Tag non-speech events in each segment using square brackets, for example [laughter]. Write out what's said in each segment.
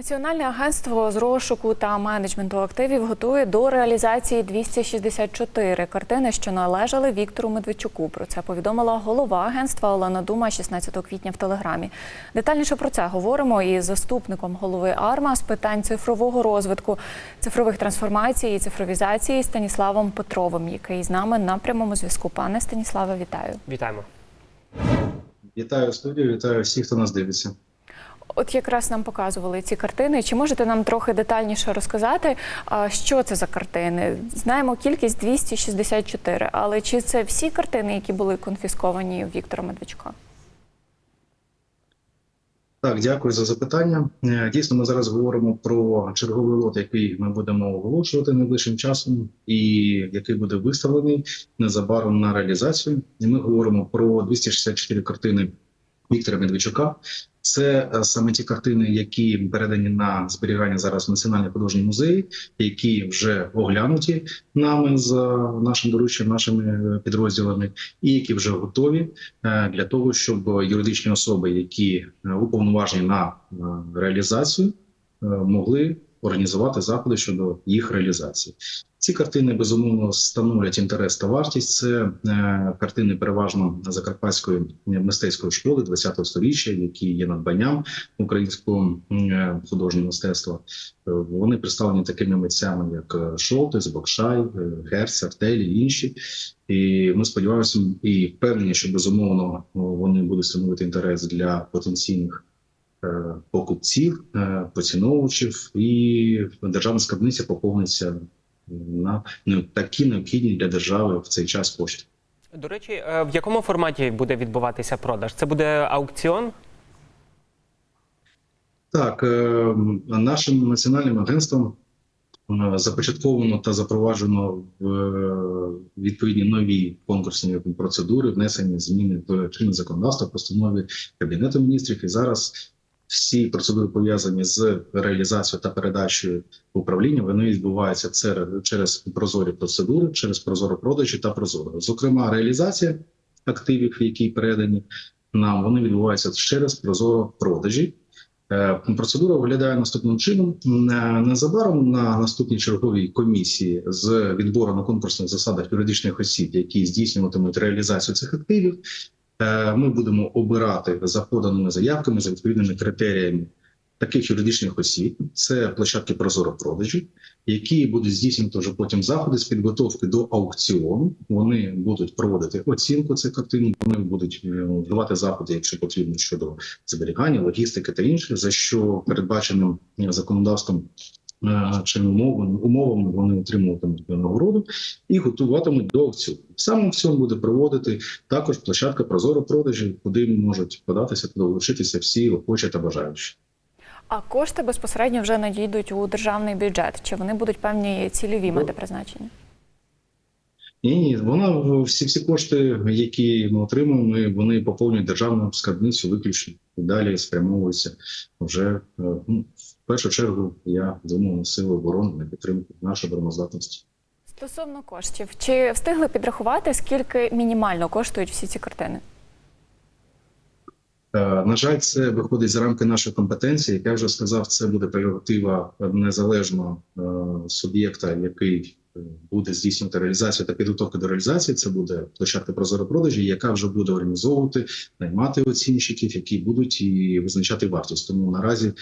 Національне агентство з розшуку та менеджменту активів готує до реалізації 264 картини, що належали Віктору Медведчуку. Про це повідомила голова агентства Олена Дума 16 квітня в телеграмі. Детальніше про це говоримо із заступником голови АРМА з питань цифрового розвитку, цифрових трансформацій і цифровізації Станіславом Петровим, який з нами на прямому зв'язку. Пане Станіславе, вітаю. Вітаємо. Вітаю студію, вітаю всіх, хто нас дивиться. От якраз нам показували ці картини. Чи можете нам трохи детальніше розказати, що це за картини? Знаємо кількість 264, але чи це всі картини, які були конфісковані Віктора Медведчука? Так, дякую за запитання. Е, Дійсно, ми зараз говоримо про черговий лот, який ми будемо оголошувати найближчим часом, і який буде виставлений незабаром на реалізацію. І ми говоримо про 264 картини Віктора Медведчука. Це е, саме ті картини, які передані на зберігання зараз в Національний художній музей, які вже оглянуті нами за нашим дорученням, нашими е, підрозділами, і які вже готові е, для того, щоб юридичні особи, які уповноважені на реалізацію, могли організувати заходи щодо їх реалізації. Ці картини безумовно становлять інтерес та вартість. Це е, картини переважно Закарпатської мистецької школи ХХ століття, які є надбанням українського е, художнього мистецтва. Е, Вони представлені такими митцями, як е, Шолтес, Бокшай, е, Герц, Артелі інші. І ми сподіваємося і впевнені, що безумовно вони будуть становити інтерес для потенційних покупців, е, поціновувачів, і державна скарбниця поповниться на такі необхідні для держави в цей час кошти. До речі, е, в якому форматі буде відбуватися продаж? Це буде аукціон? Так, е, нашим національним агентством е, започатковано та запроваджено в е, відповідні нові конкурсні процедури, внесені зміни до чинного законодавства, постанови Кабінету міністрів. І зараз всі процедури пов'язані з реалізацією та передачею управління. Вони відбуваються через прозорі процедури, через прозоро продажі та прозоро. Зокрема, реалізація активів, які передані нам, вони відбуваються через прозоро продажі. Е, Процедура виглядає наступним чином. Е, Незабаром на наступній черговій комісії з відбору на конкурсних засадах юридичних осіб, які здійснюватимуть реалізацію цих активів, ми будемо обирати за поданими заявками за відповідними критеріями таких юридичних осіб. Це площадки прозоро продажі, які будуть здійснювати вже потім заходи з підготовки до аукціону. Вони будуть проводити оцінку цих картин. Вони будуть е, вживати заходи, якщо потрібно, щодо зберігання, логістики та інше, за що передбаченим е, законодавством. Чи умовами, умовами вони отримуватимуть нагороду і готуватимуть до аукціону. Сам аукціон буде проводити також площадка прозоро продажі, куди можуть податися та долучитися всі охочі та бажаючі. А кошти безпосередньо вже надійдуть у державний бюджет. Чи вони будуть певні цільові мати призначення? Ні, ні, вона в- всі всі кошти, які ми отримуємо, вони поповнюють державну скарбницю виключно і далі спрямовуються вже е, ну, в першу чергу. Я думаю, на сили оборони на підтримку нашої обороноздатності. Стосовно коштів, чи встигли підрахувати, скільки мінімально коштують всі ці картини? Е, На жаль, це виходить за рамки нашої компетенції. Як я вже сказав, це буде прерогатива незалежного е, суб'єкта, який е, буде здійснювати реалізацію та підготовку до реалізації. Це буде площадка прозоро продажі, яка вже буде організовувати, наймати оцінщиків, які будуть і визначати вартість. Тому наразі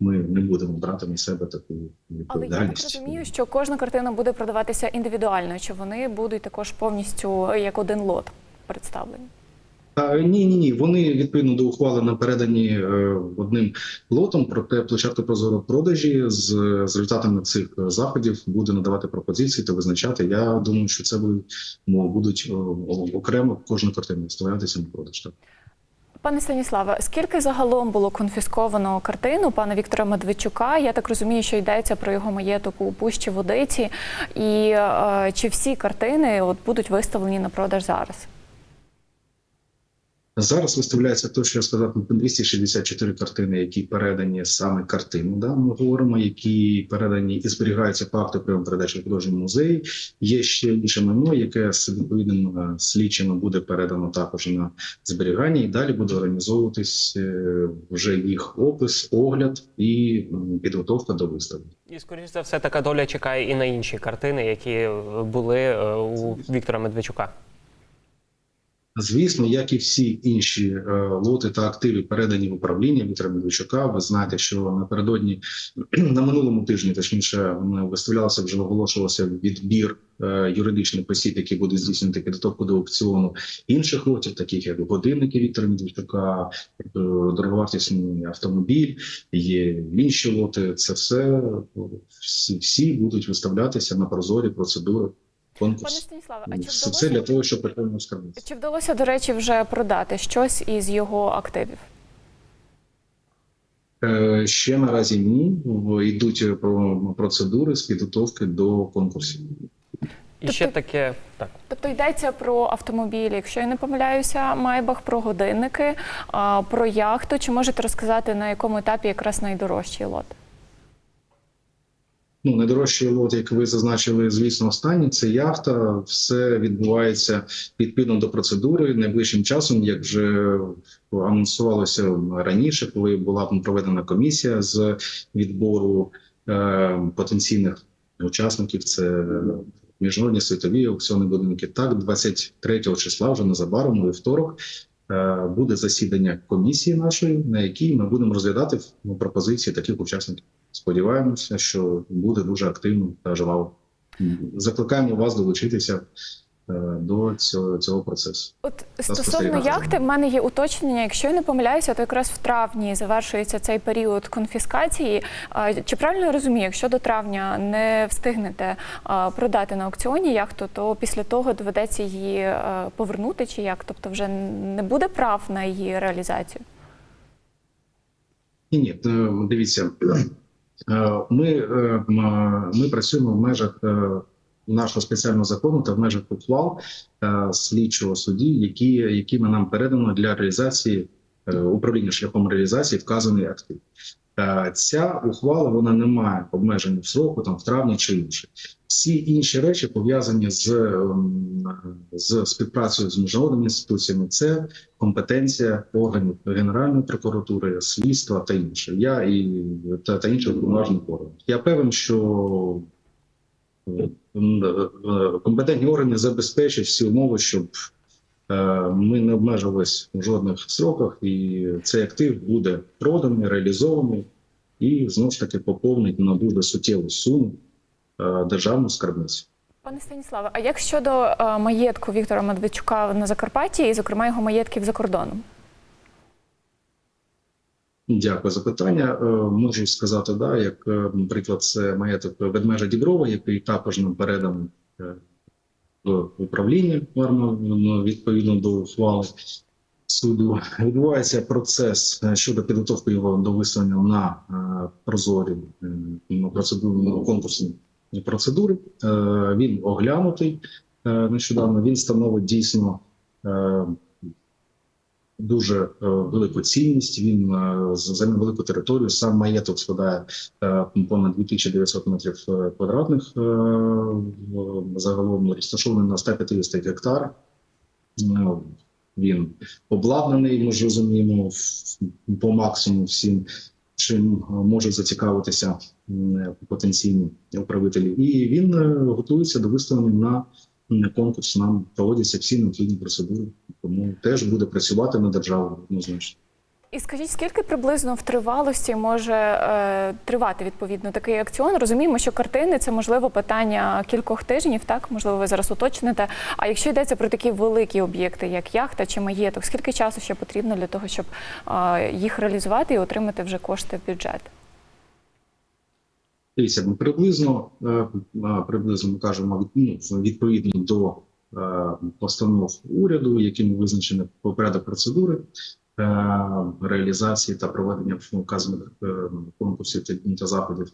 ми не будемо брати на себе таку Але я так розумію, що кожна картина буде продаватися індивідуально, чи вони будуть також повністю е, як один лот представлені? А, Ні, ні, ні. Вони відповідно до ухвали нам передані е, одним лотом. Проте площадка прозоро продажі з, з результатами цих е, заходів буде надавати пропозиції та визначати. Я думаю, що це будуть будуть о, окремо кожну картину виставлятися на продаж. Так. Пане Станіславе, скільки загалом було конфісковано картину пана Віктора Медведчука? Я так розумію, що йдеться про його маєток у Пущі Водиці. І е, чи всі картини от будуть виставлені на продаж зараз? Зараз виставляється те, що я сказав, 264 картини, які передані саме картину. Да, ми говоримо, які передані і зберігаються по акту прийому передачі художньому музеї. Є ще інше майно, яке з відповідним е, слідчим буде передано також на зберігання, і далі буде організовуватись е, вже їх опис, огляд і підготовка до виставки. І скоріш за все, така доля чекає і на інші картини, які були е, у Віктора Медведчука. Звісно, як і всі інші е, лоти та активи передані в управління Віктора Медведчука. Ви знаєте, що напередодні [clears throat] на минулому тижні, точніше, виставлялося вже оголошувався відбір е, юридичних осіб, які будуть здійснювати підготовку до аукціону інших лотів, таких як годинники Віктора Медведчука, е, дороговартісний автомобіль, є інші лоти. Це все всі, всі будуть виставлятися на прозорі процедури Пане конкурсу. Станіславе, а чи Все це для того, щоб притримувати скарбниці. чи вдалося, до речі, вже продати щось із його активів? Е, Ще наразі ні. Йдуть е, процедури з підготовки до конкурсів. І ще Тобто- таке так. Тобто йдеться про автомобілі, якщо я не помиляюся, Майбах, про годинники, про яхту. Чи можете розказати, на якому етапі якраз найдорожчий лот? Ну, найдорожчий лот, як ви зазначили, звісно, останній це яхта. Все відбувається відповідно до процедури. Найближчим часом, як вже анонсувалося раніше, коли була проведена комісія з відбору е, потенційних учасників, це міжнародні світові аукціонні будинки. Так, 23 числа, вже незабаром, вівторок, е, буде засідання комісії нашої, на якій ми будемо розглядати пропозиції таких учасників. Сподіваємося, що буде дуже активно та жваво. Закликаємо вас долучитися е, до цього, цього процесу. От стосовно яхти, в мене є уточнення. Якщо я не помиляюся, то якраз в травні завершується цей період конфіскації. Чи правильно я розумію, якщо до травня не встигнете продати на аукціоні яхту, то після того доведеться її е, повернути чи як? Тобто вже не буде прав на її реалізацію? Ні, ні, е, дивіться, е, ми, е, ми працюємо в межах е, нашого спеціального закону та в межах ухвал е, слідчого судді, які, якими нам передано для реалізації е, управління шляхом реалізації вказаний актив. Е, Ця ухвала вона не має обмежень в сроку, там в травні чи інше. Всі інші речі пов'язані з, ем, з співпрацею з міжнародними інституціями. Це компетенція органів Генеральної прокуратури, слідства та інше. Я і та, та інших поважних органів. Я певен, що е, е, компетентні органи забезпечать всі умови, щоб ми не обмежувалися в жодних сроках, і цей актив буде проданий, реалізований і знову ж таки поповнить на дуже суттєву суму е, державну скарбницю. Пане Станіславе, а як щодо е, маєтку Віктора Медведчука на Закарпатті, і, зокрема, його маєтків за кордоном? Дякую за питання. Е, Можу сказати, да, як е, наприклад, це маєток ведмежа Діброва, який також нам переданий е, управління армії, відповідно до ухвали суду. Відбувається процес е, щодо підготовки його до висування на е, прозорі е, конкурсні процедури. Е, Він оглянутий е, нещодавно. Він становить дійсно. Дуже е, велику цінність. Він е, займає велику територію. Сам маєток складає е, понад 2900 метрів квадратних. Загалом розташований на 150 гектарах. Е, Він обладнаний, ми ж розуміємо, по максимуму всім, чим можуть зацікавитися потенційні управителі. І він готується до виставлення на конкурс. Нам проводяться всі необхідні процедури тому теж буде працювати на державу однозначно. І скажіть, скільки приблизно в тривалості може е, тривати відповідно такий акціон? Розуміємо, що картини це можливо питання кількох тижнів, так можливо, ви зараз уточните. А якщо йдеться про такі великі об'єкти, як яхта чи маєток, скільки часу ще потрібно для того, щоб е, їх реалізувати і отримати вже кошти в бюджет? Дивіться, ми приблизно е, е, приблизно ми кажемо ну, відповідно до е, постанов уряду, якими визначені порядок процедури реалізації та проведення вказаних е, конкурсів та, та заходів.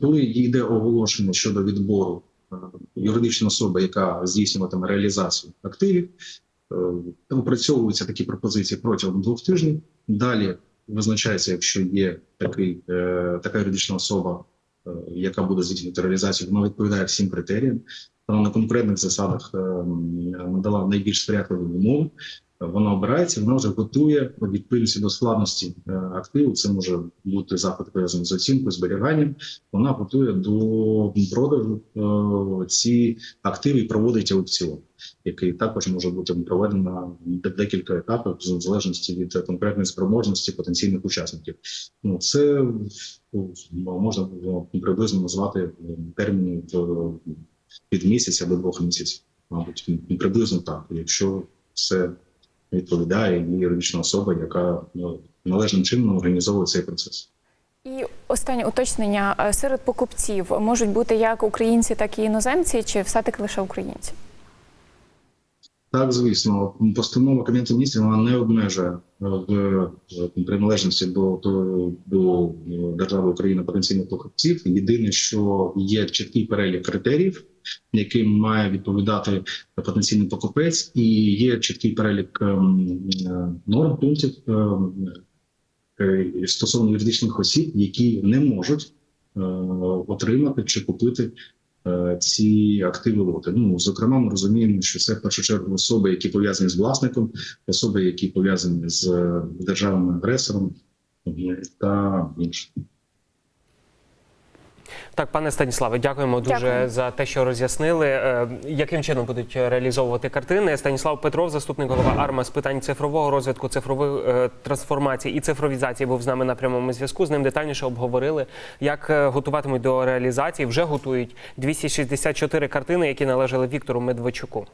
Коли йде оголошення щодо відбору юридичної особи, яка здійснюватиме реалізацію активів, опрацьовуються такі пропозиції протягом двох тижнів. Далі визначається, якщо є такий, е, така юридична особа, е, яка буде здійснювати реалізацію, вона відповідає всім критеріям. Вона на конкурентних засадах е, надала найбільш сприятливі умови. Вона обирається, вона вже готує у відповідності до складності е, активу. Це може бути заходи пов'язані з оцінкою, зберіганням. Вона готує до продажу е, ці активи і проводить аукціон, який також може бути проведено на декілька етапів в залежності від конкретної спроможності потенційних учасників. Ну це ну, можна було приблизно назвати е, терміни в- від місяця до двох місяців, мабуть, приблизно так, якщо все відповідає і юридична особа, яка ну, належним чином організовує цей процес. І останнє уточнення Е, серед покупців можуть бути як українці, так і іноземці, чи все-таки лише українці? Так, звісно, постанова Кабінету міністрів вона не обмежує е, в е, приналежності до, до, до держави України потенційних покупців. Єдине, що є чіткий перелік критеріїв, яким має відповідати потенційний покупець, і є чіткий перелік ем, е, норм пунктів ем, е, стосовно юридичних осіб, які не можуть е, отримати чи купити ці активи лоти. Ну зокрема, ми розуміємо, що це в першу чергу особи, які пов'язані з власником, особи, які пов'язані з державним агресором та інше. Так, пане Станіславе, дякуємо дуже Дякую. за те, що роз'яснили, е, яким чином будуть реалізовувати картини. Станіслав Петров, заступник голова АРМА з питань цифрового розвитку, цифрової е, трансформації і цифровізації, був з нами на прямому зв'язку. З ним детальніше обговорили, як е, готуватимуть до реалізації. Вже готують 264 картини, які належали Віктору Медведчуку.